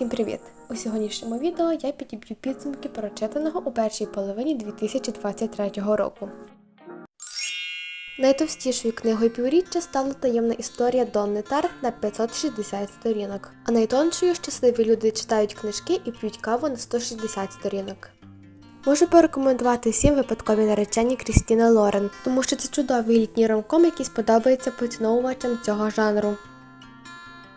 Всім привіт! У сьогоднішньому відео я підіб'ю підсумки прочитаного у першій половині 2023 року. Найтовстішою книгою півріччя стала таємна історія Донни Тарт на 560 сторінок, а найтоншою щасливі люди читають книжки і п'ють каву на 160 сторінок. Можу порекомендувати всім випадкові наречені Крістіни Лорен, тому що це чудовий літній ромком, який сподобається поціновувачам цього жанру.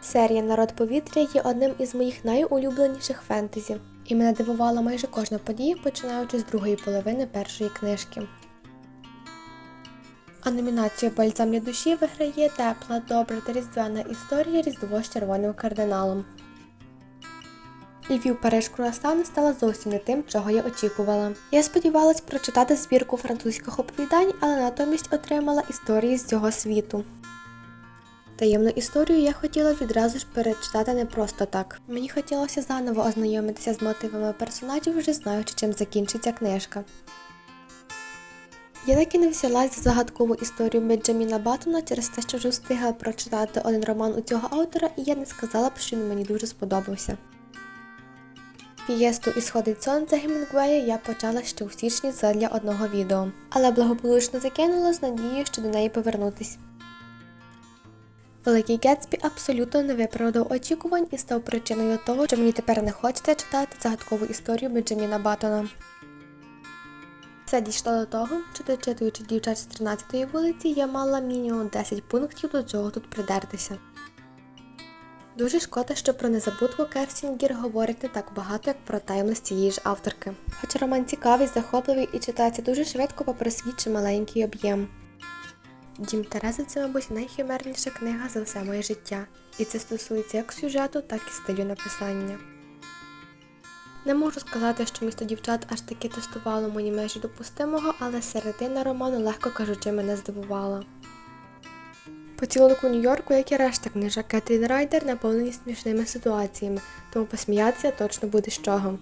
Серія Народ повітря є одним із моїх найулюбленіших фентезі, і мене дивувала майже кожна подія, починаючи з другої половини першої книжки. А номінацію Бальзам для душі виграє тепла, добра та різдвяна історія Різдво з червоним кардиналом. Львів Париж Круасан стала зовсім не тим, чого я очікувала. Я сподівалась прочитати збірку французьких оповідань, але натомість отримала історії з цього світу. Таємну історію я хотіла відразу ж перечитати не просто так. Мені хотілося заново ознайомитися з мотивами персонажів, вже знаючи, чим закінчиться книжка. Я так і не взялась за загадкову історію Бенджаміна Баттона через те, що вже встигла прочитати один роман у цього автора, і я не сказала б, що він мені дуже сподобався. П'єсту і сходить сонце Гемінгвея я почала ще у січні задля одного відео, але благополучно закинула з надією, що до неї повернутись. Великий Гетсбі абсолютно не виправдав очікувань і став причиною того, що мені тепер не хочеться читати загадкову історію Бенджаміна Баттона. Все дійшло до того, що дочитуючи дівчат з 13-ї вулиці, я мала мінімум 10 пунктів до чого тут придертися. Дуже шкода, що про незабутку Керстінгер говорить не так багато, як про таймлес цієї ж авторки. Хоча роман цікавий, захопливий і читається дуже швидко попри свій чималенький об'єм. Дім Терези це, мабуть, найхимерніша книга за все моє життя, і це стосується як сюжету, так і стилю написання. Не можу сказати, що місто дівчат аж таки тестувало мої межі допустимого, але середина роману, легко кажучи, мене здивувала. Поцілунок у Нью-Йорку, як і решта книжок Кетрін Райдер, наповнені смішними ситуаціями, тому посміятися точно буде з чого.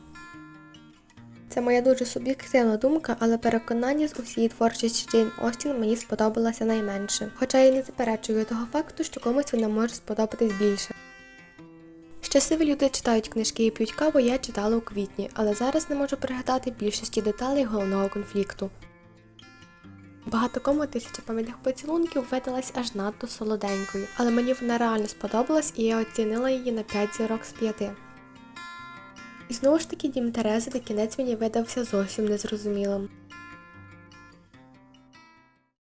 Це моя дуже суб'єктивна думка, але переконання з усієї творчості Джейн Остін мені сподобалося найменше. Хоча я не заперечую того факту, що комусь вона може сподобатись більше. Щасливі люди читають книжки і п'ють каву, я читала у квітні, але зараз не можу пригадати більшості деталей головного конфлікту. Багато кому тисяча пам'ятних поцілунків видалась аж надто солоденькою, але мені вона реально сподобалась і я оцінила її на 5 зірок з 5. І знову ж таки дім Терези на кінець мені видався зовсім незрозумілим.